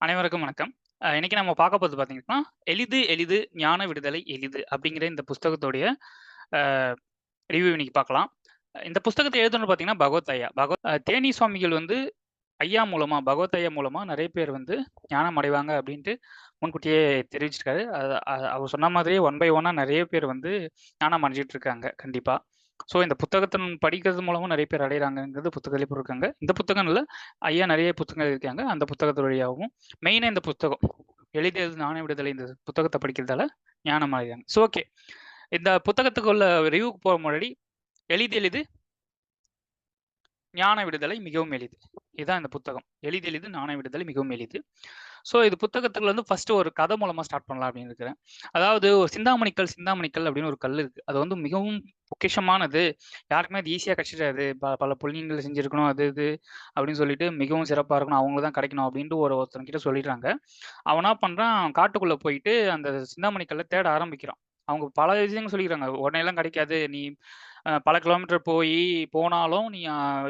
அனைவருக்கும் வணக்கம். இன்னைக்கு நம்ம பார்க்க போகிறது பார்த்தீங்கன்னா, "எளிது எளிது ஞான விடுதலை எளிது" அப்படிங்கிற இந்த புஸ்தகத்துடைய ரிவ்யூ இன்னைக்கு பார்க்கலாம். இந்த புஸ்தகத்தை எழுதுனது பார்த்தீங்கன்னா, பகவத் ஐயா. பகவத் தேனி சுவாமிகள் வந்து ஐயா மூலமா, பகவத் ஐயா மூலமா நிறைய பேர் வந்து ஞானம் அடைவாங்க அப்படின்ட்டு முன்கூட்டியே தெரிவிச்சிருக்காரு. அவர் சொன்ன மாதிரியே ஒன் பை ஒன்னா நிறைய பேர் வந்து ஞானம் அடைஞ்சிட்டு இருக்காங்க, கண்டிப்பா. ஸோ இந்த புத்தகத்தின் படிக்கிறது மூலமும் நிறைய பேர் அடையறாங்கங்கிறது புத்தகத்தில் போட்டிருக்காங்க. இந்த புத்தகம் இல்லை ஐயா நிறைய புத்தகங்கள் இருக்காங்க அந்த புத்தகத்து வழியாகவும் மெயினாக இந்த புத்தகம், எழுதியது நானே விடுதலை" இந்த புத்தகத்தை படிக்கிறதால ஞானம் அடைகிறாங்க ஸோ ஓகே. இந்த புத்தகத்துக்குள்ள ரிவ்யூக்கு போக முன்னாடி, "எளிது எளிது ஞான விடுதலை மிகவும் எளிது." இதுதான் இந்த புத்தகம். "எளிது எளிது ஞான விடுதலை மிகவும் எளிது." ஸோ இது புத்தகத்துல வந்து ஃபர்ஸ்ட் ஒரு கதை மூலமா ஸ்டார்ட் பண்ணலாம் அப்படின்னு இருக்கிறேன். அதாவது ஒரு சிந்தாமணிக்கல் சிந்தாமணிக்கல் அப்படின்னு ஒரு கல் இருக்கு. அது வந்து மிகவும் பொக்கிஷமானது. யாருக்குமே அது ஈஸியாக கிடைச்சிடாது. ப பல புள்ளிங்கள் செஞ்சுருக்கணும் அது இது அப்படின்னு சொல்லிட்டு மிகவும் சிறப்பாக இருக்கணும், அவங்களுக்கு தான் கிடைக்கணும் அப்படின்ட்டு ஒரு ஒருத்தன்கிட்ட சொல்லிடுறாங்க. அவன் என்ன காட்டுக்குள்ளே போயிட்டு அந்த சிந்தாமணி தேட ஆரம்பிக்கிறான். அவங்க பல விஷயங்கள் சொல்லிக்கிறாங்க. "உடனேலாம் கிடைக்காது. நீ பல கிலோமீட்டர் போய் போனாலும் நீ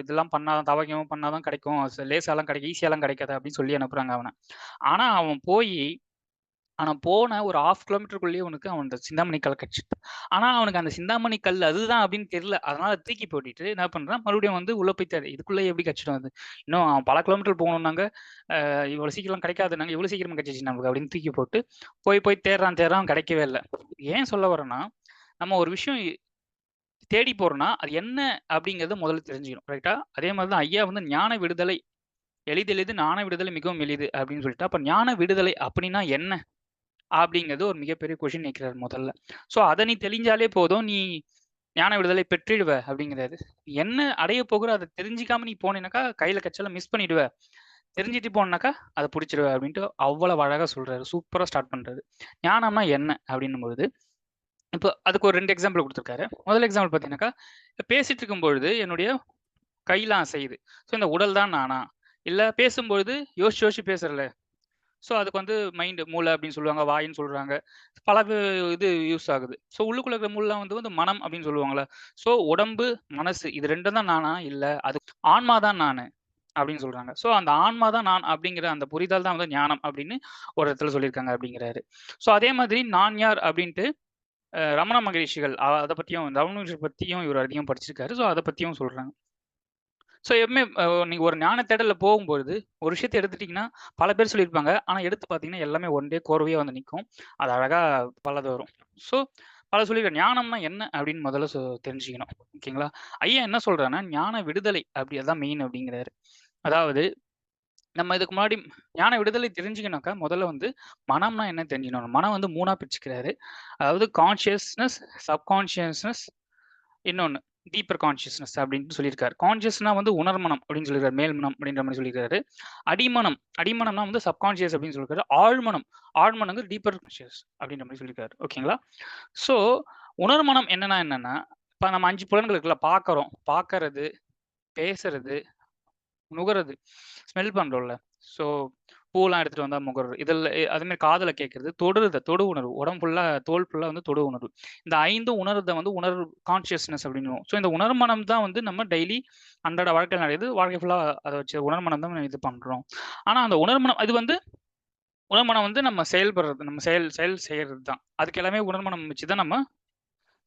இதெல்லாம் பண்ணாதான் தவகம் பண்ணாதான் தான் கிடைக்கும். லேசாலாம் கிடைக்கும். ஈஸியாலாம் கிடைக்காது" அப்படின்னு சொல்லி அனுப்புறாங்க அவனை ஆனா அவன் போய் ஆனால் போன ஒரு 1/2 கிலோமீட்டருக்குள்ளேயே அவனுக்கு அவன் அந்த சிந்தாமணி கல் கிடச்சிட்டு ஆனால் அவனுக்கு அந்த சிந்தாமணி கல் அதுதான் அப்படின்னு தெரியல. அதனால தூக்கி போட்டுட்டு என்ன பண்ணுறான் மறுபடியும் வந்து உள்ள போய் தேடு இதுக்குள்ளே எப்படி கிடச்சிடும் அது? இன்னும் பல கிலோமீட்டர் போகணும்னாங்க, இவ்வளோ சீக்கிரம் கிடைக்காது நாங்கள் இவ்வளோ சீக்கிரம் கிடச்சிச்சு நமக்கு அப்படின்னு தூக்கி போட்டு, போய் போய் தேடுறான் தேடுறான் கிடைக்கவே இல்லை ஏன் சொல்ல வரேன்னா, நம்ம ஒரு விஷயம் தேடி போறோம்னா, அது என்ன அப்படிங்கிறத முதல்ல தெரிஞ்சுக்கணும். ரைட்டா? அதே மாதிரி தான் ஐயா வந்து ஞான விடுதலை, "எளிது எளிது ஞான விடுதலை மிகவும் எளிது" அப்படின்னு சொல்லிட்டு, அப்போ ஞான விடுதலை அப்படின்னா என்ன? அப்படிங்கிறது ஒரு மிகப்பெரிய கொஷின் நிற்கிறார் முதல்ல. ஸோ அதை நீ தெளிஞ்சாலே போதும், நீ ஞான விடுதலை பெற்றிடுவ அப்படிங்கிறது என்ன அடைய போகிற அதை தெரிஞ்சிக்காம நீ போனேனாக்கா கையில கிடைச்சாலும் மிஸ் பண்ணிடுவ. தெரிஞ்சுட்டு போனேனாக்கா, அதை பிடிச்சிடுவ அப்படின்ட்டு அவ்வளவு அழகா சொல்றாரு. சூப்பரா ஸ்டார்ட் பண்றாரு. ஞானம்னா என்ன? அப்படின்னும்பொழுது, இப்போ அதுக்கு ஒரு ரெண்டு எக்ஸாம்பிள் கொடுத்துருக்காரு முதல் எக்ஸாம்பிள் பார்த்தீங்கன்னாக்கா, பேசிட்டு இருக்கும்பொழுது என்னுடைய கையெல்லாம் அசையுது. ஸோ இந்த உடல் தான் நானா? இல்லை பேசும்பொழுது யோசிச்சு யோசிச்சு பேசுறல ஸோ அதுக்கு வந்து மைண்டு மூளை அப்படின்னு சொல்லுவாங்க, வாயின்னு சொல்கிறாங்க பல இது யூஸ் ஆகுது. ஸோ உள்ளுக்குள்ள இருக்கிற மூளைலாம் வந்து வந்து மனம் அப்படின்னு சொல்லுவாங்களே ஸோ உடம்பு, மனசு இது ரெண்டும் தான் நானா? இல்லை அது ஆன்மா தான் நான் அப்படின்னு சொல்றாங்க. ஸோ அந்த ஆன்மா தான் நான் அப்படிங்கிற அந்த புரிதல் தான் வந்து ஞானம் அப்படின்னு ஒரு இடத்துல சொல்லியிருக்காங்க அப்படிங்கிறாரு. ஸோ அதே மாதிரி நான் யார் அப்படின்ட்டு ரமண மகரிஷிகள் அதை பற்றியும் ரமண மகரிஷி பத்தியும் அதிகம் படிச்சிருக்காரு. ஸோ அதை பற்றியும் சொல்கிறாங்க ஸோ எப்பவுமே நீங்கள் ஒரு ஞான தேடலில் போகும்பொழுது, ஒரு விஷயத்த எடுத்துட்டிங்கன்னா பல பேர் சொல்லியிருப்பாங்க. ஆனால் எடுத்து பார்த்தீங்கன்னா, எல்லாமே ஒன் டே கோர்வையா வந்து நிற்கும் அது அழகாக பலது வரும். ஸோ பல சொல்லியிருக்க ஞானம்னா என்ன அப்படின்னு முதல்ல தெரிஞ்சுக்கணும். ஓகேங்களா? ஐயா என்ன சொல்றாருன்னா, ஞான விடுதலை அப்படி அதான் மெயின் அப்படிங்கிறாரு. அதாவது நம்ம இதுக்கு முன்னாடி ஞான விடுதலை தெரிஞ்சுக்கணாக்கா முதல்ல வந்து மனம்னா என்ன தெரிஞ்சுக்கணும். மனம் வந்து மூணா பிரிச்சுக்கிறாரு. அதாவது கான்ஷியஸ்னஸ், சப்கான்ஷியஸ்னஸ் இன்னொன்னு டீப்பர் கான்ஷியஸ்னஸ் அப்படின்னு சொல்லியிருக்காரு. கான்சியஸ்னா வந்து உணர்மனம் அப்படின்னு சொல்லியிருக்காரு. மேல்மனம் அப்படின்ற மாதிரி சொல்லியிருக்காரு. அடிமனம், அடிமனம்னா வந்து சப்கான்ஷியஸ் அப்படின்னு சொல்லியிருக்காரு. ஆழ்மனம், ஆழ்மனம் வந்து டீப்பர் கான்ஷியஸ் அப்படின்ற மாதிரி சொல்லியிருக்காரு. ஓகேங்களா? ஸோ உணர்மனம் என்னன்னா என்னன்னா, இப்போ நம்ம அஞ்சு புலன்கள் இருக்குல்ல, பார்க்குறோம். பார்க்கறது, பேசுறது, நுகருது ஸ்மெல் பண்றோம்ல. ஸோ பூலாம் எடுத்துட்டு வந்தா முகர்றது. இதில் அதுமாதிரி காதல கேட்கறது, தொடுறது, தொடு உணர்வு. உடம்பு ஃபுல்லா தோல் ஃபுல்லா வந்து தொடு உணர்வு. இந்த 5ம் உணர்றத வந்து உணர்வு கான்ஷியஸ்னஸ் அப்படின்னு ஸோ இந்த உணர்மனம் தான் வந்து நம்ம டெய்லி அன்றாட வாழ்க்கையில் நடக்குது. வாழ்க்கை ஃபுல்லா அதை வச்சு உணர்மனம் தான் இது பண்றோம். ஆனா அந்த உணர்மனம் இது வந்து உணர்மனம் வந்து நம்ம செயல்படுறது. நம்ம செயல் செயல் செய்யறது தான். அதுக்கு எல்லாமே உணர்மனம் வச்சு தான் நம்ம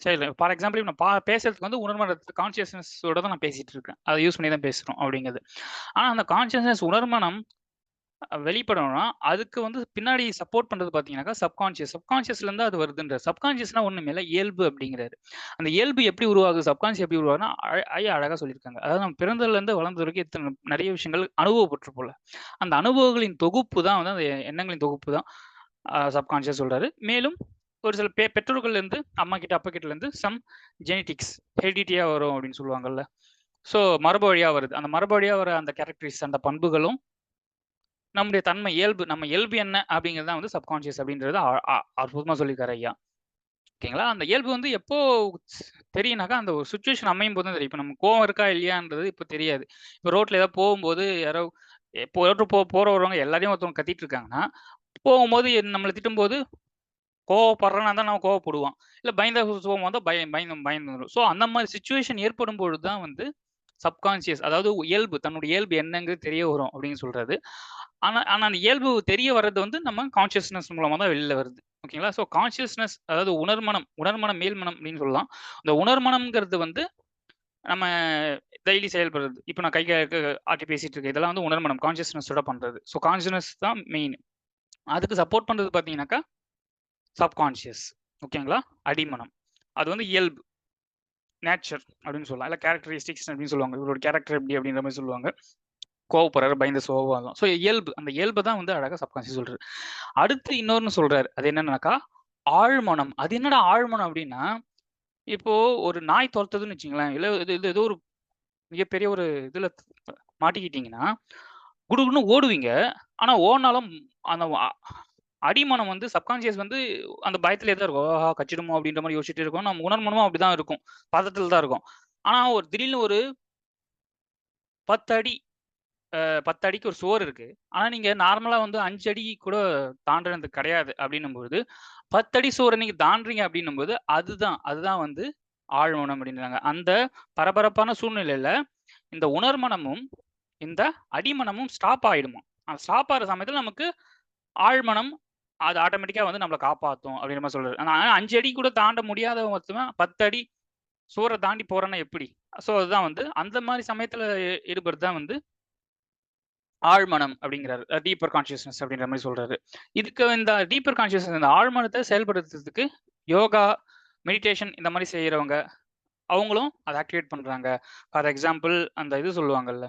சரி ஃபார் எக்ஸாம்பிள் நான் பா பேசுறதுக்கு வந்து உணர்மனத்து கான்சியஸ்னஸோட தான் நான் பேசிட்டு இருக்கேன். அதை யூஸ் பண்ணி தான் பேசுறோம் அப்படிங்கிறது. ஆனால் அந்த கான்சியஸ்னஸ் உணர்மனம் வெளிப்படணும்னா, அதுக்கு வந்து பின்னாடி சப்போர்ட் பண்றது பார்த்தீங்கன்னாக்கா, சப்கான்ஷியஸ். சப்கான்ஷியஸ்லேருந்து அது வருதுன்றாரு. சப்கான்ஷியஸ்னா ஒன்றுமே இல்லை இயல்பு அப்படிங்கிறாரு. அந்த இயல்பு எப்படி உருவாகுது? சப்கான்ஷியஸ் எப்படி உருவாகுதுன்னா, ஐயா அழகா சொல்லியிருக்காங்க. அதாவது நம்ம பிறந்ததுலேருந்து வளர்ந்த வரைக்கும் இத்தனை நிறைய விஷயங்கள் அனுபவப்பட்டுருப்போம்ல. அந்த அனுபவங்களின் தொகுப்பு தான் வந்து அந்த எண்ணங்களின் தொகுப்பு தான் சப்கான்சியஸ் சப்கான்ஷியஸ் சொல்றாரு. மேலும் ஒரு சில பெ பெற்றோர்கள்லேருந்து அம்மா கிட்ட, அப்பா கிட்டலேருந்து சம் ஜெனடிக்ஸ் ஹெரிடிட்டியாக வரும் அப்படின்னு சொல்லுவாங்கல்ல. ஸோ மரபு வழியாக வருது. அந்த மரபு வழியாக வர அந்த கேரக்டரிஸ் அந்த பண்புகளும் நம்முடைய தன்மை இயல்பு நம்ம இயல்பு என்ன அப்படிங்கிறது தான் வந்து சப்கான்ஷியஸ் அப்படின்றது அற்புதமாக சொல்லியிருக்காரு ஐயா. ஓகேங்களா? அந்த இயல்பு வந்து எப்போ தெரியனாக்கா அந்த ஒரு சுச்சுவேஷன் அமையும் போது தான் தெரியும். இப்போ நம்ம கோவம் இருக்கா இல்லையான்றது இப்போ தெரியாது. இப்போ ரோட்டில் ஏதாவது போகும்போது யாரோ இப்போ ரோட்ல போ போகிற வரவங்க எல்லாரையும் ஒருத்தவங்க கத்திட்டு இருக்காங்கன்னா, போகும்போது நம்மளை திட்டும்போது கோவப்படுறோன்னா தான் நம்ம கோவப்படுவோம். இல்லை பயந்த கோவம் வந்தால் பயம் பயந்து பயந்து வரும் ஸோ அந்த மாதிரி சுச்சுவேஷன் ஏற்படும் பொழுது தான் வந்து சப்கான்ஷியஸ் அதாவது இயல்பு தன்னுடைய இயல்பு என்னங்கிறது தெரிய வரும் அப்படின்னு சொல்கிறது ஆனால் ஆனால் அந்த இயல்பு தெரிய வர்றது வந்து நம்ம கான்ஷியஸ்னஸ் மூலமாக தான் வெளியில் வருது. ஓகேங்களா? ஸோ கான்ஷியஸ்னஸ் அதாவது உணர்மனம், உணர்மனம், மேல்மனம் அப்படின்னு சொல்லலாம். இந்த உணர்மனம்ங்கிறது வந்து நம்ம டெய்லி செயல்படுறது. இப்போ நான் கை ஆட்டி பேசிட்டு இருக்கேன். இதெல்லாம் வந்து உணர்மனம், கான்ஷியஸ்னஸோட பண்ணுறது ஸோ கான்சியஸ்னஸ் தான் மெயின். அதுக்கு சப்போர்ட் பண்ணுறது பார்த்தீங்கன்னாக்கா, சப்கான்ஷியஸ் ஓகேங்களா? அடிமனம். அது வந்து இயல்பு. நேச்சர் அப்படின்னு சொல்லலாம். இல்லை கேரக்டரிஸ்டிக்ஸ் அப்படின்னு சொல்லுவாங்க. இவரோட கேரக்டர் எப்படி அப்படின்ற மாதிரி சொல்லுவாங்க. கோவப்படுறாரு, பயந்த சுபாவம். ஸோ இயல்பு. அந்த இயல்பு தான் வந்து அழகாக சப்கான்ஷியஸ் சொல்றாரு. அடுத்து இன்னொன்னு சொல்றாரு. அது என்னன்னாக்கா, ஆழ்மனம். அது என்னடா ஆழ்மனம் அப்படின்னா, இப்போ ஒரு நாய் தொரத்துதுன்னு வச்சுங்களேன் இல்லை இது இது ஏதோ ஒரு மிகப்பெரிய ஒரு இதுல மாட்டிக்கிட்டீங்கன்னா, குடுகுன்னு ஓடுவீங்க. ஆனா ஓடினாலும் அந்த அடிமனம் வந்து சப்கான்ஷியஸ் வந்து அந்த பயத்திலே தான் இருக்கும். ஆஹா! கச்சிடுமோ அப்படின்ற மாதிரி யோசிச்சுட்டு இருக்கும். நம்ம உணர்மனமும் அப்படிதான் இருக்கும். பதத்தில் தான் இருக்கும். ஆனா ஒரு திடீர்னு ஒரு 10 அடி அ 10 அடிக்கு ஒரு சுவர் இருக்கு. ஆனா நீங்க நார்மலா வந்து அஞ்சு அடி கூட தாண்டினது கிடையாது அப்படின்னும்போது, 10 அடி சுவர நீங்க தாண்டுறீங்க அப்படின்னும்போது, அதுதான் அதுதான் வந்து ஆழ்மனம் அப்படின்றாங்க. அந்த பரபரப்பான சூழ்நிலையில இந்த உணர்மனமும், இந்த அடிமனமும் ஸ்டாப் ஆயிடுமா அந்த ஸ்டாப் ஆகிற சமயத்தில் நமக்கு ஆழ்மனம் அது ஆட்டோமேட்டிக்காக வந்து நம்மளை காப்பாற்றும் அப்படின்ற மாதிரி சொல்றாரு. ஆனால் அஞ்சு அடி கூட தாண்ட முடியாத ஒருத்தவன் 10 அடி சுவரை தாண்டி போறான்னா எப்படி? ஸோ அதுதான் வந்து அந்த மாதிரி சமயத்தில் ஈடுபடுறது தான் வந்து ஆழ்மனம் அப்படிங்கிறாரு. டீப்பர் கான்ஷியஸ்னஸ் அப்படின்ற மாதிரி சொல்றாரு. இதுக்கு இந்த டீப்பர் கான்ஷியஸ்னஸ் இந்த ஆழ்மனத்தை செயல்படுத்துறதுக்கு யோகா, மெடிடேஷன் இந்த மாதிரி செய்கிறவங்க அவங்களும் அதை ஆக்டிவேட் பண்றாங்க. ஃபார் எக்ஸாம்பிள் அந்த இது சொல்லுவாங்கல்ல,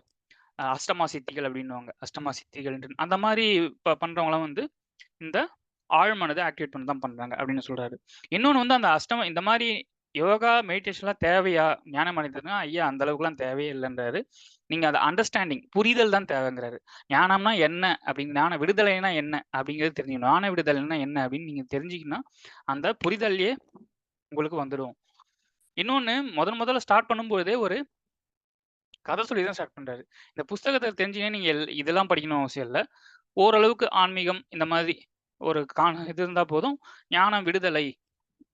அஷ்டமா சித்திகள் அப்படின்னுவாங்க. அஷ்டமா சித்திகள் அந்த மாதிரி இப்போ பண்ணுறவங்களாம் வந்து இந்த ஆழ்மானதை ஆக்டிவேட் பண்ண தான் பண்றாங்க அப்படின்னு சொல்றாரு. இன்னொன்று வந்து அந்த அஷ்டம இந்த மாதிரி யோகா, மெடிடேஷன்லாம் தேவையா? ஞானம் அடைந்ததுன்னா, ஐயா அந்த அளவுக்குலாம் தேவையே இல்லைன்றாரு நீங்க அதை அண்டர்ஸ்டாண்டிங் புரிதல் தான் தேவைங்கிறாரு. ஞானம்னா என்ன? அப்படின்னு ஞான விடுதலைனா என்ன? அப்படிங்கிறது தெரிஞ்சுக்கணும். ஞான விடுதலைனா என்ன? அப்படின்னு நீங்க தெரிஞ்சுக்கினா, அந்த புரிதல்லையே உங்களுக்கு வந்துடும். இன்னொன்று முதல் முதல்ல ஸ்டார்ட் பண்ணும்போதே ஒரு கதை சொல்லி தான் ஸ்டார்ட் பண்றாரு. இந்த புஸ்தகத்தை தெரிஞ்சுக்கங்க நீங்க எல் இதெல்லாம் படிக்கணும் அவசியம் இல்லை ஓரளவுக்கு ஆன்மீகம் இந்த மாதிரி ஒரு காண இது இருந்தால் போதும். ஞானம், விடுதலை,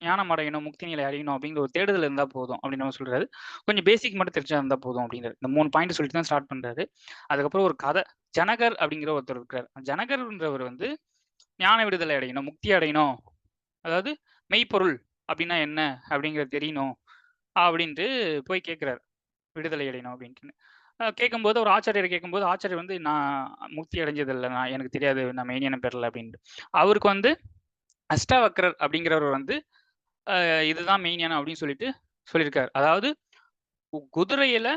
ஞானம் அடையணும், முக்தி நிலை அடையணும் அப்படிங்கிற ஒரு தேடுதல் இருந்தால் போதும் அப்படின்னு நம்ம சொல்றாரு. கொஞ்சம் பேசிக் மட்டும் தெரிஞ்சா இருந்தால் போதும் அப்படிங்கிறது இந்த மூணு பாயிண்ட் சொல்லிட்டு தான் ஸ்டார்ட் பண்றாரு. அதுக்கப்புறம் ஒரு கதை. ஜனகர் அப்படிங்கிற ஒருத்தர் இருக்கிறார். ஜனகர்ன்றவர் வந்து ஞான விடுதலை அடையணும், முக்தி அடையணும். அதாவது மெய்ப்பொருள் அப்படின்னா என்ன? அப்படிங்கிறது தெரியணும். அப்படின்ட்டு போய் கேட்குறாரு விடுதலை அடையணும் அப்படின்ட்டு கேட்கும்போது ஒரு ஆச்சாரியர் கேட்கும்போது, ஆச்சாரியர் வந்து நான் முக்தி அடைஞ்சது இல்லை நான் எனக்கு தெரியாது. நான் மெய்ஞானம் பெறல அப்படின்ட்டு. அவருக்கு வந்து அஷ்டவக்ரர் அப்படிங்கிறவர் வந்து இதுதான் மெய்ஞானம் அப்படின்னு சொல்லிட்டு சொல்லியிருக்காரு. அதாவது குதிரையில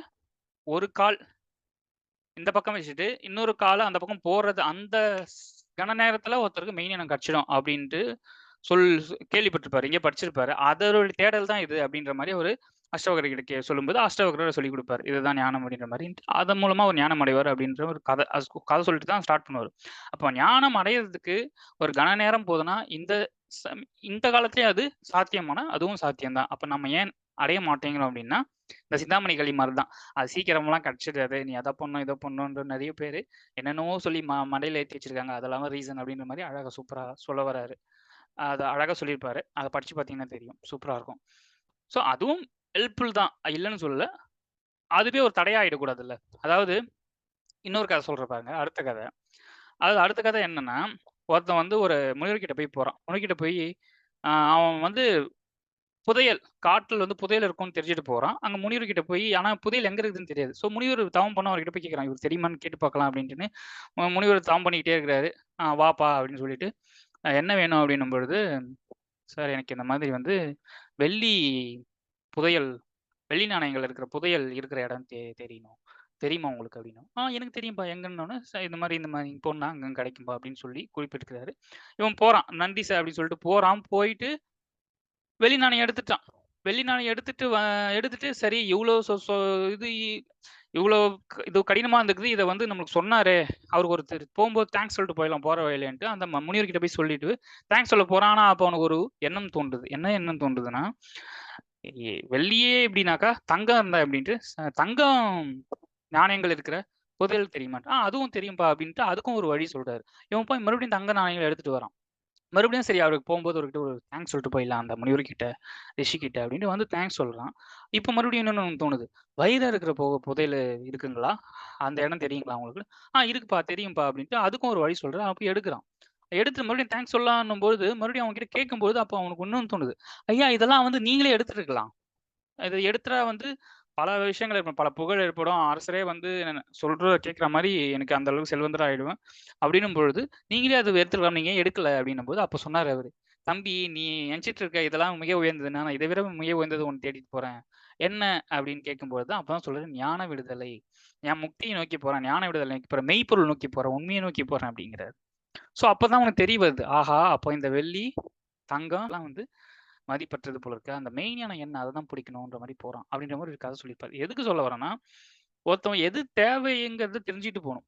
ஒரு கால் இந்த பக்கம் வச்சுட்டு, இன்னொரு காலை அந்த பக்கம் போடுறது அந்த கன கண நேரத்துல ஒருத்தருக்கு மெய்ஞானம் கிடைச்சிடும் அப்படின்ட்டு சொல் கேள்விப்பட்டிருப்பாரு. இங்கே படிச்சிருப்பாரு. அதோட தேடல் தான் இது அப்படின்ற மாதிரி ஒரு அஷ்டவக்ரர் கிட்ட சொல்லும்போது, அஷ்டவக்ரர் சொல்லி கொடுப்பாரு இதுதான் ஞானம் அப்படின்ற மாதிரி அதன் மூலமா ஒரு ஞானம் அடைவார் அப்படின்ற ஒரு கதை. கதை சொல்லிட்டு தான் ஸ்டார்ட் பண்ணுவார் அப்போ ஞானம் அடையறதுக்கு ஒரு கன நேரம் போதுன்னா, இந்த சம் இந்த காலத்திலே அது சாத்தியமான அதுவும் சாத்தியம் தான். அப்ப நம்ம ஏன் அடைய மாட்டேங்கிறோம் அப்படின்னா, இந்த சிந்தாமணி களி மாதிரி தான். அது சீக்கிரமெல்லாம் கிடைச்சிடாது. நீ அதை பண்ணும் இதை பண்ணுன்ற நிறைய பேர் என்னென்னவோ சொல்லி ம மடையில் ஏற்றி வச்சிருக்காங்க. அதெல்லாம் ரீசன் அப்படின்ற மாதிரி அழகாக சூப்பராக சொல்ல வராரு. அதை அழகாக சொல்லியிருப்பாரு. அதை படிச்சு பார்த்தீங்கன்னா தெரியும். சூப்பராக இருக்கும். ஸோ அதுவும் ஹெல்ப்ஃபுல் தான். இல்லைன்னு சொல்லல. அதுவே ஒரு தடையா ஆயிடக்கூடாதுல்ல. அதாவது இன்னொரு கதை சொல்றேன் பாருங்க. அடுத்த கதை. அதாவது அடுத்த கதை என்னன்னா, ஒருத்தன் வந்து ஒரு முனிவர்கிட்ட போய் போறான். முனிவர்கிட்ட போய் அவன் வந்து புதையல் காட்டில் வந்து புதையல் இருக்கும்னு தெரிஞ்சுட்டு போறான். அங்க முனிவர்கிட்ட போய் ஆனா புதையல் எங்க இருக்குதுன்னு தெரியாது. ஸோ முனிவர் தவம் பண்ண அவர்கிட்ட போய் கேட்குறான் இவர் தெரியுமான்னு கேட்டு பார்க்கலாம் அப்படின்ட்டுன்னு. முனிவர் தவம் பண்ணிக்கிட்டே இருக்கிறாரு. வாப்பா" அப்படின்னு சொல்லிட்டு, என்ன வேணும்?" அப்படின்னும் பொழுது, "சார் எனக்கு இந்த மாதிரி வந்து வெள்ளி புதையல் வெள்ளி நாணயங்கள் இருக்கிற புதையல் இருக்கிற இடம் தெ தெரியணும். தெரியுமா உங்களுக்கு?" அப்படின்னா. "ஆ எனக்கு தெரியும்பா." எங்கன்னோனே, இந்த மாதிரி இந்த மாதிரி போனா அங்கே கிடைக்கும்பா" அப்படின்னு சொல்லி குறிப்பிட்டிருக்கிறாரு. இவன் போகிறான் "நன்றி சார்" அப்படின்னு சொல்லிட்டு போகிறான் போயிட்டு வெள்ளி நாணயம் எடுத்துட்டான். வெள்ளி நாணயம் எடுத்துட்டு வ எடுத்துட்டு சரி இவ்வளோ சொ சொ இது இவ்வளோ க இது கடினமாக இருந்திருக்குது. இதை வந்து நம்மளுக்கு சொன்னாரே, அவருக்கு ஒருத்தர் போகும்போது தேங்க்ஸ் சொல்லிட்டு போயிடலாம் போகிற வழியிலன்ட்டு அந்த ம முனிவர்கிட்ட போய் சொல்லிட்டு, தேங்க்ஸ் சொல்ல போகிறான் ஆனால் அப்போ அவனுக்கு ஒரு எண்ணம் தோன்றுது. என்ன எண்ணம் தோன்றுதுன்னா, வெள்ளியே எப்படின்னாக்கா தங்கம் இருந்தா எப்படின்ட்டு, ச தங்கம் நாணயங்கள் இருக்கிற புதையல் தெரியுமான்ட்டு, "ஆ அதுவும் தெரியும்பா" அப்படின்ட்டு அதுக்கும் ஒரு வழி சொல்றாரு. இவன் போய் மறுபடியும் தங்க நாணயங்கள் எடுத்துட்டு வரான். மறுபடியும் சரி அவருக்கு போகும்போது அவர்கிட்ட ஒரு தேங்க்ஸ் சொல்லிட்டு போயிடலாம் அந்த முனிவர்கிட்ட, ரிஷிகிட்ட அப்படின்ட்டு வந்து தேங்க்ஸ் சொல்றான். இப்போ மறுபடியும் இன்னொன்னு தோணுது. வயிறா இருக்கிற போ புதையல் இருக்குங்களா? அந்த இடம் தெரியுங்களா உங்களுக்கு? ஆ இருக்குப்பா, தெரியும்பா அப்படின்ட்டு அதுக்கும் ஒரு வழி சொல்றான். அப்போ எடுக்கிறான் எடுத்து மறுபடியும் தேங்க்ஸ் சொல்லலான்னும்போது, மறுபடியும் அவன்கிட்ட கேட்கும்போது, அப்போ அவனுக்கு ஒன்றும் தோணுது. ஐயா இதெல்லாம் வந்து நீங்களே எடுத்துருக்கலாம். இது எடுத்துட்டா வந்து பல விஷயங்கள் இருக்கும். பல புகழ் ஏற்படும். அரசரே வந்து சொல்ற கேட்குற மாதிரி எனக்கு அந்த அளவுக்கு செல்வந்தர் ஆயிடுவேன். அப்படின்னும் பொழுது, நீங்களே அது எடுத்துக்கலாம். நீங்க எடுக்கல அப்படின்னும் போது அப்போ சொன்னார் அவரு. தம்பி நீ நெனச்சிட்டு இருக்க இதெல்லாம் மிக உயர்ந்தது. நான் இதை விட மிக உயர்ந்தது ஒன்று தேடிட்டு போறேன். என்ன அப்படின்னு கேட்கும்போது தான் அப்பதான் சொல்றாரு ஞான விடுதலை. என் முக்தியை நோக்கி போறேன். ஞான விடுதலை நோக்கி போறேன். மெய்ப்பொருள் நோக்கி போறேன். உண்மையை நோக்கி போறேன் அப்படிங்கிறாரு. ஸோ அப்பதான் உனக்கு தெரிய வருது. ஆஹா! அப்போ இந்த வெள்ளி, தங்கம்லாம் வந்து மதிப்பற்றது போல இருக்கு. அந்த மெய்ஞானம் என்ன? அததான் பிடிக்கணுன்ற மாதிரி போறான். அப்படின்ற மாதிரி ஒரு கதை சொல்லியிருப்பாரு. எதுக்கு சொல்ல வரேன்னா, ஒருத்தவன் எது தேவைங்கிறத தெரிஞ்சுட்டு போகணும்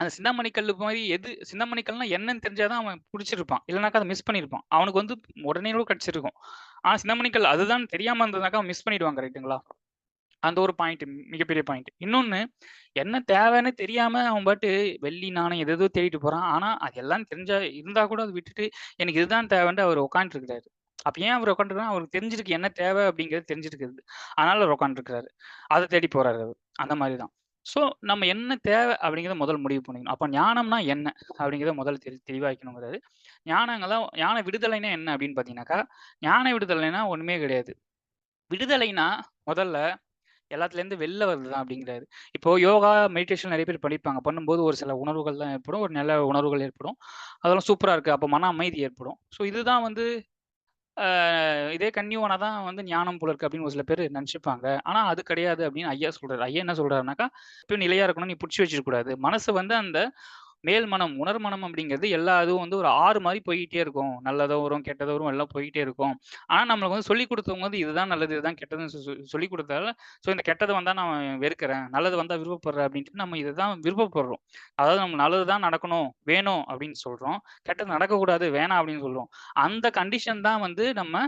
அந்த சிந்தாமணி மாதிரி எது சின்னமணிக்கல்னா என்னன்னு தெரிஞ்சாதான் அவன் பிடிச்சிருப்பான் இல்லைனாக்கா அதை மிஸ் பண்ணியிருப்பான். அவனுக்கு வந்து உடனே கூட கிடச்சிருக்கும் ஆனால் சிந்தாமணி அதுதான் தெரியாமல் இருந்ததுனாக்கா அவன் மிஸ் பண்ணிடுவான் கரெக்ட்டுங்களா? அந்த ஒரு பாயிண்ட் மிகப்பெரிய பாயிண்ட். இன்னொன்னு என்ன தேவைன்னு தெரியாம அவன் பாட்டு வெள்ளி, நாணயம் எதோ தேடிட்டு போறான். ஆனா அது எல்லாம் தெரிஞ்சா இருந்தா கூட அதை விட்டுட்டு எனக்கு இதுதான் தேவைன்ட்டு அவர் உட்காந்துட்டுருக்காரு. அப்ப ஏன் அவர் உட்காந்துருக்காருன்னா, அவருக்கு தெரிஞ்சிருக்கு என்ன தேவை அப்படிங்கிறது தெரிஞ்சிருக்குது. அதனால அவர் உட்காந்துருக்கிறாரு அதை தேடி போறாரு அவர் அந்த மாதிரி தான். ஸோ நம்ம என்ன தேவை அப்படிங்கிறத முதல் முடிவு பண்ணிக்கணும். அப்ப ஞானம்னா என்ன? அப்படிங்கிறத முதல்ல தெரி தெளிவாக்கணுங்கிறது ஞானங்கள்லாம் ஞான விடுதலைன்னா என்ன அப்படின்னு பார்த்தீங்கன்னாக்கா, ஞான விடுதலைன்னா ஒண்ணுமே கிடையாது. விடுதலைன்னா முதல்ல எல்லாத்துலேருந்து வெளில வருது தான் அப்படிங்கிறாரு. இப்போ யோகா, மெடிடேஷன் நிறைய பேர் பண்ணியிருப்பாங்க. பண்ணும்போது ஒரு சில உணர்வுகள்லாம் ஏற்படும். ஒரு நல்ல உணர்வுகள் ஏற்படும். அதெல்லாம் சூப்பராக இருக்கு. அப்போ மன அமைதி ஏற்படும். ஸோ இதுதான் வந்து இதே கன்டின்யூ தான் வந்து ஞானம் போல இருக்கு அப்படின்னு ஒரு சில பேர் நினச்சிப்பாங்க ஆனா அது கிடையாது அப்படின்னு ஐயா சொல்றாரு. ஐயா என்ன சொல்றாருனாக்கா, இப்போ நிலையா இருக்கணும்னு நீ பிடிச்சி வச்சிருக்கூடாது கூடாது. மனசு வந்து அந்த மேல் மனம், உணர்மனம் அப்படிங்கிறது எல்லா இதுவும் வந்து ஒரு ஆறு மாதிரி போய்கிட்டே இருக்கும். நல்லதும் வரும், கெட்டதும் வரும், எல்லாம் போய்கிட்டே இருக்கும். ஆனால் நம்மளுக்கு வந்து சொல்லிக் கொடுத்தவங்க வந்து இதுதான் நல்லது, இதுதான் கெட்டதுன்னு சொல்லி கொடுத்தால சொல்லிக் ஸோ இந்த கெட்டது வந்தால் நான் வெறுக்கிறேன். நல்லது வந்தால் விருப்பப்படுறேன் அப்படின்ட்டு நம்ம இதுதான் விருப்பப்படுறோம். அதாவது நம்ம நல்லது தான் நடக்கணும், வேணும் அப்படின்னு சொல்கிறோம் கெட்டது நடக்கக்கூடாது, வேணாம் அப்படின்னு சொல்கிறோம் அந்த கண்டிஷன் தான் வந்து நம்ம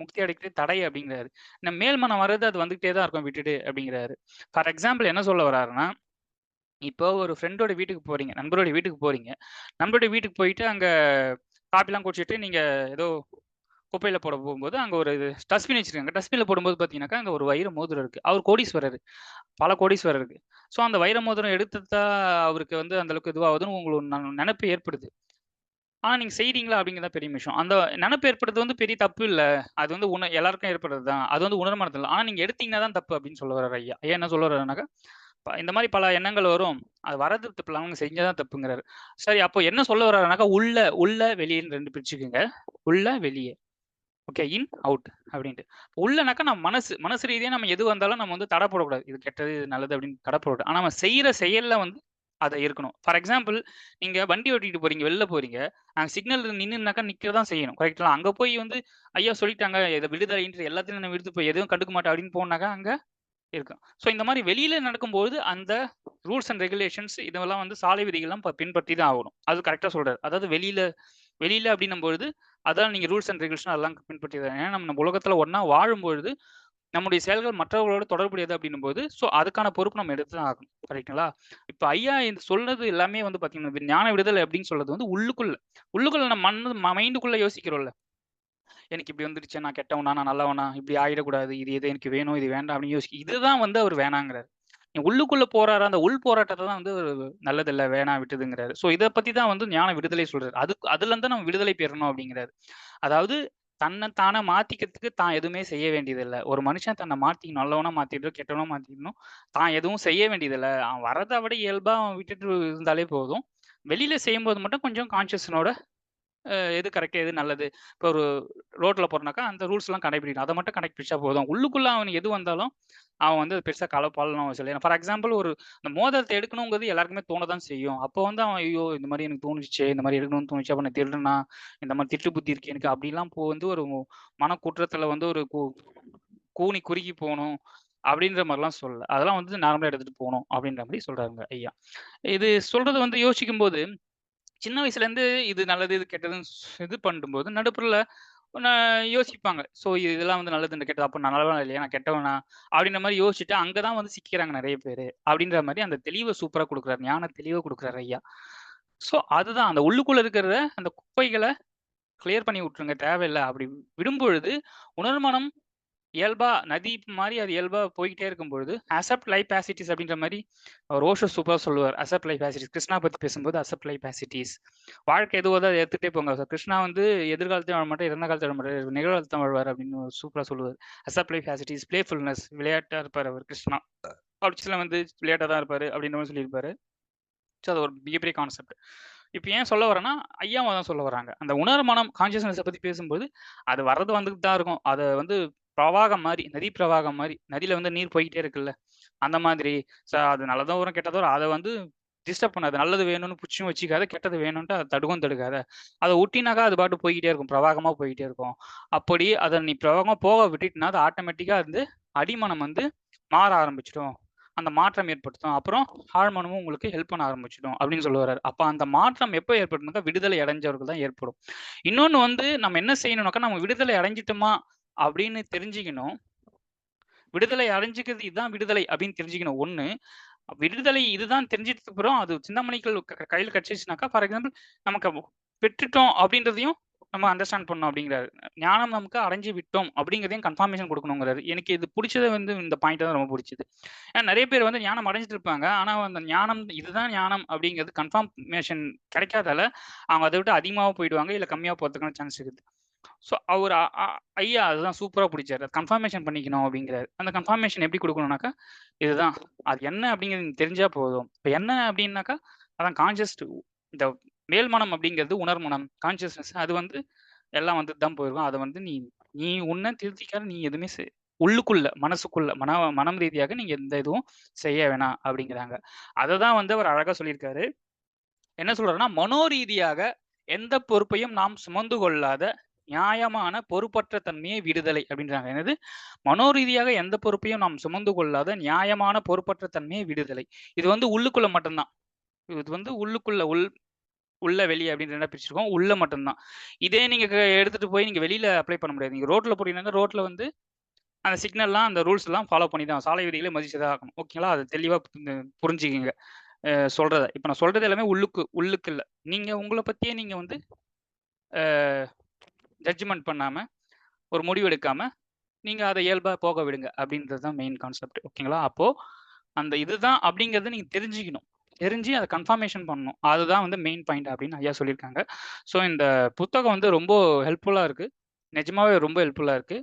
முக்தி அடைக்கிறது தடை அப்படிங்கிறாரு. இந்த மேல் மனம் வர்றது அது வந்துகிட்டே தான் இருக்கும் விட்டுட்டு அப்படிங்கிறாரு. ஃபார் எக்ஸாம்பிள் என்ன சொல்ல வர்றாருன்னா, இப்போ ஒரு ஃப்ரெண்டோட வீட்டுக்கு போறீங்க. நண்பரோட வீட்டுக்கு போறீங்க. நண்பரோட வீட்டுக்கு போயிட்டு அங்க காப்பிலாம் குடிச்சிட்டு நீங்க ஏதோ குப்பையில போட போகும்போது, அங்க ஒரு டஸ்ட்பின் வச்சிருக்காங்க. டஸ்ட்பின்ல போடும்போது பாத்தீங்கன்னாக்கா அங்க ஒரு வைர மோதிரம் இருக்கு. அவர் கோடீஸ்வரர் பல கோடீஸ்வரர் இருக்கு. ஸோ அந்த வைர மோதிரம் எடுத்ததா அவருக்கு வந்து அந்த அளவுக்கு இதுவாகுதுன்னு உங்களுக்கு நினைப்பு ஏற்படுது. ஆனா நீங்க செய்றீங்களா அப்படிங்கிறத பெரிய விஷயம். அந்த நினைப்பு ஏற்படுறது வந்து பெரிய தப்பு இல்ல. அது வந்து உண எல்லாருக்கும் ஏற்படுறது தான். அது வந்து உணர்மனதில்ல. ஆனா நீங்க எடுத்தீங்கன்னா தான் தப்பு அப்படின்னு சொல்ல வர்றாரு ஐயா. ஐயா என்ன சொல்ல வர்றாருனாக்கா, இந்த மாதிரி பல எண்ணங்கள் வரும். அது வர்றது தப்பு அவங்க செஞ்சதான் தப்புங்கிறாரு. சரி அப்போ என்ன சொல்ல வர்றாருனாக்கா, உள்ள உள்ள வெளியேன்னு ரெண்டு பிரிச்சுக்குங்க உள்ள, வெளியே ஓகே. இன், அவுட் அப்படின்ட்டு. உள்ளனாக்கா நம்ம மனசு. மனசு ரீதியாக நம்ம எது வந்தாலும் நம்ம வந்து தடை போடக்கூடாது. இது கெட்டது, இது நல்லது அப்படின்னு தடை போடக்கூடாது. ஆனால் நம்ம செய்கிற செயலில் வந்து அதை இருக்கணும். ஃபார் எக்ஸாம்பிள் நீங்கள் வண்டி ஓட்டிட்டு போறீங்க, வெளில போறீங்க. நாங்கள் சிக்னல் நின்றுனாக்கா நிற்க தான் செய்யணும். கரெக்ட்டுங்களா? அங்கே போய் வந்து ஐயா சொல்லிட்டாங்க. இதை விடுதலைன்றது எல்லாத்தையும் நான் விடுத்து போய் எதுவும் கண்டுக்க மாட்டேன் அப்படின்னு போனாக்கா, அங்கே இருக்கும். ஸோ இந்த மாதிரி வெளியில் நடக்கும்போது அந்த ரூல்ஸ் அண்ட் ரெகுலேஷன்ஸ் இதெல்லாம் வந்து சாலை விதிகள்லாம் ப பின்பற்றி தான் ஆகணும். அது கரெக்டாக சொல்கிறார் அதாவது வெளியில் வெளியில் அப்படின்னும்பொழுது, அதான் நீங்கள் ரூல்ஸ் அண்ட் ரெகுலேஷன் அதெல்லாம் பின்பற்றி தான் ஏன்னா நம்ம உலகத்தில் ஒன்றா வாழும்பொழுது, நம்முடைய செயல்கள் மற்றவர்களோட தொடர்புடையது அப்படின்னும்போது, ஸோ அதுக்கான பொறுப்பு நம்ம எடுத்து தான் ஆகணும். கரெக்ட்டுங்களா? இப்போ ஐயா இது சொல்றது எல்லாமே வந்து பார்த்தீங்கன்னா, ஞான விடுதலை அப்படின்னு சொல்றது வந்து உள்ளுக்குள்ள. உள்ளுக்குள்ள நம்ம மண் மைண்டுக்குள்ள யோசிக்கிறோம்ல. எனக்கு இப்படி வந்துடுச்சு நான் கெட்டவனா, நான் நல்லவனா, இப்படி ஆயிடக்கூடாது. இது எது எனக்கு வேணும், இது வேண்டாம் அப்படின்னு யோசிக்க இதுதான் வந்து அவர் வேணாங்கிறாரு. உள்ளுக்குள்ள போறாரு. அந்த உள் போராட்டத்தை தான் வந்து நல்லதில்ல, வேணாம் விட்டுதுங்கிறாரு ஸோ இதை பத்தி தான் வந்து ஞான விடுதலை சொல்றாரு. அது அதுலருந்து நம்ம விடுதலை பெறணும் அப்படிங்கிறாரு. அதாவது தன்னை தானே மாத்திக்கிறதுக்கு தான் எதுவுமே செய்ய வேண்டியதில்லை ஒரு மனுஷன் தன்னை மாத்திக்கணும். நல்லவனா மாத்திடணும் கெட்டவனா மாத்திக்கணும். தான் எதுவும் செய்ய வேண்டியதில்லை அவன் வரதை விட இயல்பா அவன் விட்டுட்டு இருந்தாலே போதும். வெளியில செய்யும்போது மட்டும் கொஞ்சம் கான்ஷியஸ்னோட எது கரெக்ட், எது நல்லது. இப்போ ஒரு ரோட்டில் போகிறனாக்கா அந்த ரூல்ஸ்லாம் கடைபிடிக்கணும். அதை மட்டும் கடைபிடிச்சா போதும். உள்ளுக்குள்ளே அவனுக்கு எது வந்தாலும், அவன் வந்து பெருசாக கலப்பாலும் அவன் சொல்லி ஃபார் எக்ஸாம்பிள் ஒரு இந்த மோதலத்தை எடுக்கணுங்கிறது எல்லாருக்குமே தோண தான் செய்யும். அப்போ வந்து அவன் ஐயோ! இந்த மாதிரி எனக்கு தோணுச்சு இந்த மாதிரி எடுக்கணும்னு தோணுச்சு. அப்போ நான் திருடுனா இந்த மாதிரி திட்டு புத்தி இருக்கு எனக்கு. அப்படிலாம் போ வந்து ஒரு மனக்குற்றத்தில் வந்து ஒரு கூ கூனி குறுகி போகணும் அப்படின்ற மாதிரிலாம் சொல்லல. அதெல்லாம் வந்து நார்மலாக எடுத்துட்டு போகணும் அப்படின்ற மாதிரி சொல்கிறாங்க ஐயா. இது சொல்றது வந்து யோசிக்கும்போது, சின்ன வயசுலேருந்து இது நல்லது, இது கெட்டதுன்னு இது பண்ணும்போது, நடுப்புறல யோசிப்பாங்க. ஸோ இதெல்லாம் வந்து நல்லது, கெட்டது. அப்போ நான் நல்லவனா இல்லையா? நான் கெட்டவனா? அப்படின்ற மாதிரி யோசிச்சுட்டு, அங்கே தான் வந்து சிக்கிறாங்க நிறைய பேர் அப்படின்ற மாதிரி அந்த தெளிவை சூப்பராக கொடுக்குறாரு ஞான தெளிவை கொடுக்குறாரு ஐயா. ஸோ அதுதான் அந்த உள்ளுக்குள்ளே இருக்கிற அந்த குப்பைகளை கிளியர் பண்ணி விட்டுருங்க தேவையில்லை அப்படி விடும்பொழுது உணர்மனம் இயல்பா நதி மாதிரி அது இயல்பா போய்கிட்டே இருக்கும்பொழுது, அசப்ட் லைஃப் ஆசிட்டிஸ் அப்படின்ற மாதிரி ரோஷோ ஓஷோ சொல்லுவார். அசப்ட் லைஃப் ஆசிட்டிஸ் கிருஷ்ணா பத்தி பேசும்போது அசப்ட் லைஃப் ஆசிட்டிஸ் வாழ்க்கை எதுவோ அதை எடுத்துகிட்டே போங்க. கிருஷ்ணா வந்து எதிர்காலத்தையும் வாழ மாட்டார், இறந்த காலத்தில் வாழ மாட்டார். நிகழ்காலத்த வாழ்வார் அப்படின்னு சூப்பரா சொல்லுவார். அசப்ட் லைஃப் ஆசிட்டிஸ் பிளேஃபுல்னஸ் விளையாட்டா இருப்பார் அவர் கிருஷ்ணா. பப்ஜில வந்து விளையாட்டா தான் இருப்பாரு அப்படின்ற மாரி சொல்லியிருப்பாரு. ஸோ அது ஒரு மிகப்பெரிய கான்செப்ட். இப்போ ஏன் சொல்ல வரேன்னா, ஐயாவை தான் சொல்ல வராங்க. அந்த உணர்மனம் கான்சியஸ்னஸை பற்றி பேசும்போது, அது வர்றது வந்துட்டு தான் இருக்கும். அதை வந்து பிரவாகம் மாதிரி நதி பிரவாகம் மாதிரி நதியில வந்து நீர் போய்கிட்டே இருக்குல்ல. அந்த மாதிரி அது நல்லதும் வரும், கெட்டதும் வரும். வந்து டிஸ்டர்ப் பண்ணாது நல்லது வேணும்னு பிடிச்சும் வச்சுக்காத, கெட்டது வேணும்ன்ட்டு அதை தடுக்கும் தடுக்காத. அதை ஒட்டினாக்கா அது பாட்டு போய்கிட்டே இருக்கும். பிரவாகமா போய்கிட்டே இருக்கும். அப்படி அதை நீ பிரவாகமா போக விட்டுட்டுனா அது ஆட்டோமேட்டிக்கா வந்து அடிமனம் வந்து மாற ஆரம்பிச்சிடும் அந்த மாற்றம் ஏற்படுத்தும். அப்புறம் ஆழ்மனமும் உங்களுக்கு ஹெல்ப் பண்ண ஆரம்பிச்சிடும் அப்படின்னு சொல்ல அப்போ அந்த மாற்றம் எப்போ ஏற்படும்னாக்கா, விடுதலை அடைஞ்சவர்கள் தான் ஏற்படும். இன்னொன்று வந்து நம்ம என்ன செய்யணும்னாக்கா, நம்ம விடுதலை அடைஞ்சிட்டோமா அப்படின்னு தெரிஞ்சுக்கணும். விடுதலை அடைஞ்சுக்கிறது இதுதான் விடுதலை அப்படின்னு தெரிஞ்சுக்கணும் ஒண்ணு. விடுதலை இதுதான் தெரிஞ்சதுக்கு அப்புறம் அது சிந்தாமணிகள் க கையில ஃபார் எக்ஸாம்பிள் நமக்கு பெற்றுட்டோம் அப்படின்றதையும் நம்ம அண்டர்ஸ்டாண்ட் பண்ணோம் அப்படிங்கிறாரு. ஞானம் நமக்கு அடைஞ்சு விட்டோம் அப்படிங்கிறதையும் கன்ஃபர்மேஷன் கொடுக்கணுங்கிறாரு எனக்கு இது பிடிச்சது வந்து இந்த பாயிண்ட் தான் ரொம்ப பிடிச்சது ஏன்னா நிறைய பேர் வந்து ஞானம் அடைஞ்சிட்டு இருப்பாங்க. ஆனால் அந்த ஞானம் இதுதான் ஞானம் அப்படிங்கிறது கன்ஃபர்மேஷன் கிடைக்காதால, அவங்க அதை விட்டு அதிகமாக போயிடுவாங்க. இல்லை கம்மியாக போகிறதுக்கான சான்ஸ் இருக்குது. ஸோ அவர் அ ஐயா அதுதான் சூப்பராக புடிச்சாரு. கன்ஃபர்மேஷன் பண்ணிக்கணும் அப்படிங்கிறாரு. அந்த கன்ஃபர்மேஷன் எப்படி குடுக்கணும்னாக்கா, இதுதான். அது என்ன அப்படிங்கிறது தெரிஞ்சால் தெரிஞ்சா போதும். இப்போ என்ன அப்படின்னாக்கா, அதான் கான்ஷியஸ் இந்த மேல் மனம் அப்படிங்கிறது உணர்மனம், கான்ஷியஸ்னஸ் அது வந்து எல்லாம் வந்துட்டு தான் போயிருக்கும். அதை வந்து நீ நீ உன்ன திருத்திக்காத நீ எதுவுமே செ உள்ளுக்குள்ள, மனசுக்குள்ள, மன மனம் ரீதியாக நீங்க எந்த இதுவும் செய்ய வேணாம் அப்படிங்கிறாங்க. அதை தான் வந்து அவர் அழகா சொல்லியிருக்காரு. என்ன சொல்றாருன்னா, மனோரீதியாக எந்த பொறுப்பையும் நாம் சுமந்து கொள்ளாத நியாயமான பொறுப்பற்ற தன்மையே விடுதலை அப்படின்றாங்க. என்னது? மனோரீதியாக எந்த பொறுப்பையும் நாம் சுமந்து கொள்ளாத நியாயமான பொறுப்பற்ற தன்மையே விடுதலை. இது வந்து உள்ளுக்குள்ள மட்டும்தான் இது வந்து உள்ளுக்குள்ள உள் உள்ள வெளியே அப்படின்னு 2ஆ பிரிச்சிருக்கோம். உள்ள மட்டும்தான் இதே நீங்க எடுத்துட்டு போய் நீங்க வெளியில அப்ளை பண்ண முடியாது. நீங்க ரோட்ல போட்டீங்கன்னா ரோட்ல வந்து அந்த சிக்னல்லாம், அந்த ரூல்ஸ்லாம் ஃபாலோ பண்ணி தான் சாலை விதிகளை மதிச்சதாக ஆகணும். ஓகேங்களா? அது தெளிவா புரிந்து சொல்றத. இப்ப நான் சொல்றது எல்லாமே உள்ளுக்கு உள்ளுக்கு இல்லை நீங்க உங்களை பத்தியே நீங்க வந்து ஜட்ஜ்மெண்ட் பண்ணாமல் ஒரு முடிவு எடுக்காமல் நீங்கள் அதை இயல்பாக போக விடுங்க அப்படின்றது தான் மெயின் கான்செப்ட். ஓகேங்களா? அப்போது அந்த இதுதான் அப்படிங்கிறத நீங்கள் தெரிஞ்சுக்கணும். தெரிஞ்சு அதை கன்ஃபர்மேஷன் பண்ணணும். அதுதான் வந்து மெயின் பாயிண்ட் அப்படின்னு ஐயா சொல்லியிருக்காங்க. ஸோ இந்த புத்தகம் வந்து ரொம்ப ஹெல்ப்ஃபுல்லாக இருக்குது நிஜமாவே ரொம்ப ஹெல்ப்ஃபுல்லாக இருக்குது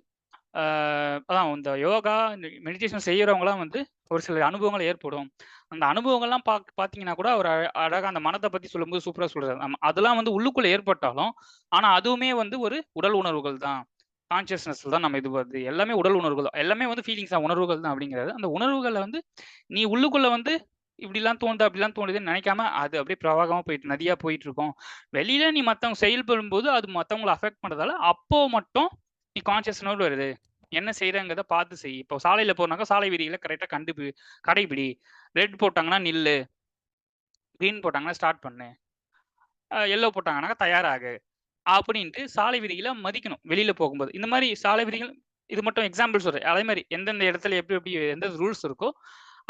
அதான் இந்த யோகா, இந்த மெடிடேஷன் செய்கிறவங்களாம் வந்து ஒரு சில அனுபவங்கள் ஏற்படும். அந்த அனுபவங்கள்லாம் பா பார்த்தீங்கன்னா கூட, அவர் அ அந்த மனத்தை பற்றி சொல்லும்போது சூப்பராக சொல்கிறார் அதெல்லாம் வந்து உள்ளுக்குள்ளே ஏற்பட்டாலும், ஆனால் அதுவுமே வந்து ஒரு உடல் உணர்வுகள் தான். கான்சியஸ்னஸ் தான் நம்ம இது வருது. எல்லாமே உடல் உணர்வுகள் தான். எல்லாமே வந்து ஃபீலிங்ஸ் தான், உணர்வுகள் தான் அப்படிங்கிறது அந்த உணர்வுகளை வந்து நீ உள்ளுக்குள்ளே வந்து இப்படிலாம் தோணுது, அப்படிலாம் தோணுதுன்னு நினைக்காம, அது அப்படியே பிரவாகமாக போயிட்டு நதியாக போயிட்டு இருக்கோம் வெளியில நீ மற்றவங்க செயல்படும்போது, அது மற்றவங்களை அஃபெக்ட் பண்ணுறதால அப்போ மட்டும் நீ கான்ஷியஸ்னோட வருது. என்ன செய்யறங்கிறத பார்த்து செய். இப்போ சாலையில போனாக்கா சாலை விதிகளை கரெக்டாக கண்டுபி கடைபிடி. ரெட் போட்டாங்கன்னா நில்லு. க்ரீன் போட்டாங்கன்னா ஸ்டார்ட் பண்ணு. எல்லோ போட்டாங்கன்னாக்கா தயாராகு. அப்படின்ட்டு சாலை விதிகள மதிக்கணும். வெளியில போகும்போது. இந்த மாதிரி சாலை விதிகள் இது மட்டும் எக்ஸாம்பிள் சொல்றேன். அதே மாதிரி எந்தெந்த இடத்துல எப்படி எப்படி எந்த ரூல்ஸ் இருக்கோ,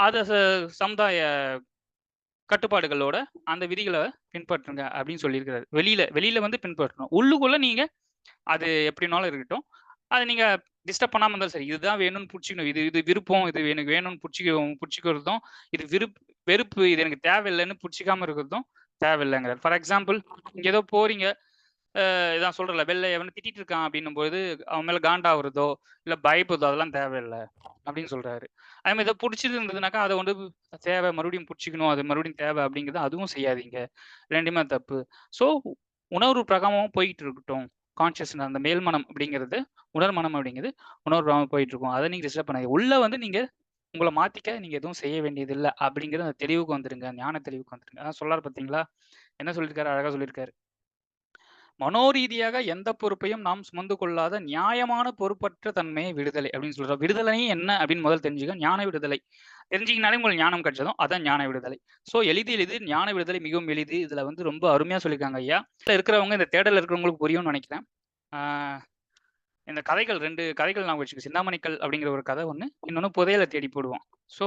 அதை ச சமுதாய கட்டுப்பாடுகளோட அந்த விதிகளை பின்பற்றுங்க அப்படின்னு சொல்லியிருக்கிறாரு. வெளியில வெளியில வந்து பின்பற்றணும். உள்ளுக்குள்ள நீங்க அது எப்படினாலும் இருக்கட்டும். அது நீங்க டிஸ்டர்ப் பண்ணாம இருந்தாலும் சரி. இதுதான் வேணும்னு பிடிச்சிக்கணும் இது இது விருப்பம். இது எனக்கு வேணும்னு புடிச்சுக்க பிடிச்சிக்கிறதும் இது விருப் வெறுப்பு. இது எனக்கு தேவையில்லன்னு பிடிச்சிக்காம இருக்கிறதும் தேவையில்லைங்கிறார் ஃபார் எக்ஸாம்பிள் நீங்க ஏதோ போறீங்க. இதான் சொல்றல வெளில எவனை திட்டிட்டு இருக்கான் அப்படின்னும் போது அவன் மேல காண்டாவுறதோ, இல்ல பயப்படுறதோ அதெல்லாம் தேவையில்ல அப்படின்னு சொல்றாரு. அதே மாதிரி ஏதோ பிடிச்சது இருந்ததுனாக்கா, அதை வந்து தேவை மறுபடியும் பிடிச்சிக்கணும் அது மறுபடியும் தேவை அப்படிங்கிறது அதுவும் செய்யாதீங்க. ரெண்டுமே தப்பு. ஸோ உணர்வு பிரகாரமா போயிட்டு இருக்கட்டும். கான்ஷியஸ்னஸ் அந்த மேல் மனம் அப்படிங்கிறது, உணர் மனம் அப்படிங்கிறது உணர்வு போயிட்டு இருக்கும். அத நீங்க டிஸ்டர்ப் பண்ணாதீங்க. உள்ள வந்து நீங்க உங்களை மாத்திக்க நீங்க எதுவும் செய்ய வேண்டியது இல்லை அப்படிங்கிறது அந்த தெளிவுக்கு வந்துருங்க. ஞான தெளிவுக்கு வந்துருங்க. அதான் சொல்லார் பார்த்தீங்களா? என்ன சொல்லியிருக்காரு? அழகா சொல்லியிருக்காரு. மனோரீதியாக எந்த பொறுப்பையும் நாம் சுமந்து கொள்ளாத நியாயமான பொறுப்பற்ற தன்மையை விடுதலை அப்படின்னு சொல்றோம் விடுதலை என்ன அப்படின்னு முதல் தெரிஞ்சுக்க. ஞான விடுதலை. தெரிஞ்சுக்கினாலே உங்களுக்கு ஞானம் கிடைச்சதும், அதான் ஞான விடுதலை. ஸோ எளிது எளிது ஞான விடுதலை மிகவும் எளிது. இதுல வந்து ரொம்ப அருமையா சொல்லியிருக்காங்க ஐயா. இருக்கிறவங்க இந்த தேடல் இருக்கிறவங்களுக்கு புரியும்னு நினைக்கிறேன். இந்த கதைகள் ரெண்டு கதைகள் நான் வச்சுக்கங்க. சிந்தாமணிக்கல் அப்படிங்கிற ஒரு கதை ஒன்று இன்னொன்று புதையல தேடி போடுவோம். ஸோ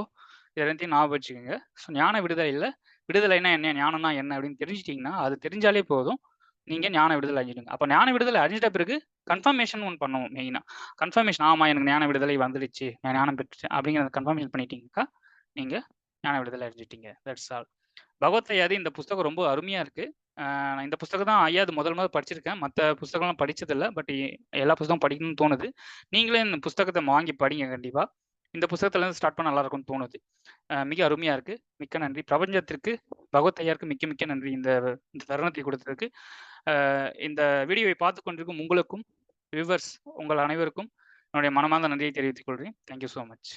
இது 2த்தையும் ஞாபகம் ஸோ ஞான விடுதலையில் விடுதலைன்னா என்ன? ஞானம்னா என்ன? அப்படின்னு தெரிஞ்சுட்டீங்கன்னா, அது தெரிஞ்சாலே போதும். நீங்கள் ஞான விடுதலை அடைஞ்சிடுங்க. அப்போ ஞான விடுதலை அடைஞ்சிட்ட பிறகு கன்ஃபர்மேஷன் ஒன்று பண்ணுவோம் மெயினாக கன்ஃபர்மேஷன் ஆமாம் எனக்கு ஞான விடுதலை வந்துடுச்சு. நான் ஞானம் பெற்று அப்படிங்கிறத கன்ஃபர்மேஷன் பண்ணிட்டீங்கக்கா, நீங்கள் ஞான விடுதலை அடைஞ்சிட்டீங்க. That's all. பகவத் ஐயாது இந்த புஸ்தகம் ரொம்ப அருமையாக இருக்குது நான் இந்த புஸ்தகம் தான் ஐயாது முதல் முதல் படிச்சிருக்கேன். மற்ற புஸ்தகம்லாம் படித்ததில்லை பட் எல்லா புஸ்தகம் படிக்கணும்னு தோணுது. நீங்களே இந்த புஸ்தகத்தை வாங்கி படிங்க கண்டிப்பாக இந்த புஸ்தகத்துலருந்து ஸ்டார்ட் பண்ண நல்லா இருக்கும்னு தோணுது. மிக அருமையாக இருக்குது மிக்க நன்றி. பிரபஞ்சத்திற்கு பகவத் ஐயாருக்கு மிக்க மிக்க நன்றி இந்த இந்த தருணத்தை கொடுத்ததுக்கு. இந்த வீடியோவை பார்த்து கொண்டிருக்கும் உங்களுக்கும், வியூவர்ஸ் உங்கள் அனைவருக்கும் என்னுடைய மனமார்ந்த நன்றியை தெரிவித்துக் கொள்கிறேன். Thank you much.